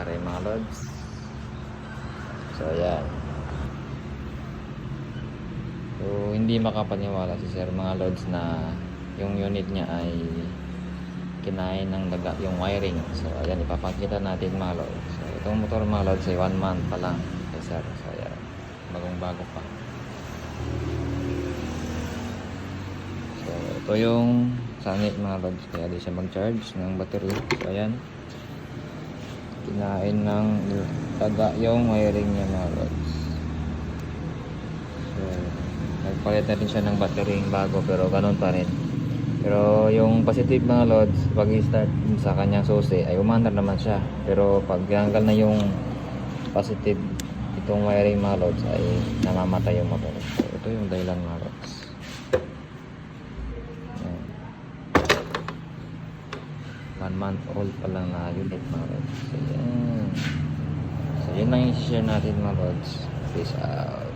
sari mga lods. So, ayan. So, hindi makapaniwala si sir mga lods na yung unit niya ay kinain ng daga yung wiring. So, ayan, ipapakita natin mga lods. So, itong motor mga lods ay one month pa lang kay sir. So, ayan, bagong bago pa. So, ito yung sangit mga lods. Kaya di siya mag-charge ng battery. So, ayan. Kinain ng daga yung wiring niya mga lods. So, nagpalit na rin siya ng battery bago pero ganun pa rin. Pero yung positive mga lods, pag i-start sa kanyang susi ay umandar naman siya. Pero pag tinanggal na yung positive itong wiring mga lods ay namamatay yung motor. So, ito yung dahilan mga lods. Ayan. One month old pa lang na unit mga lods. So, yan. So, yun lang yung share natin mga lods. Peace out.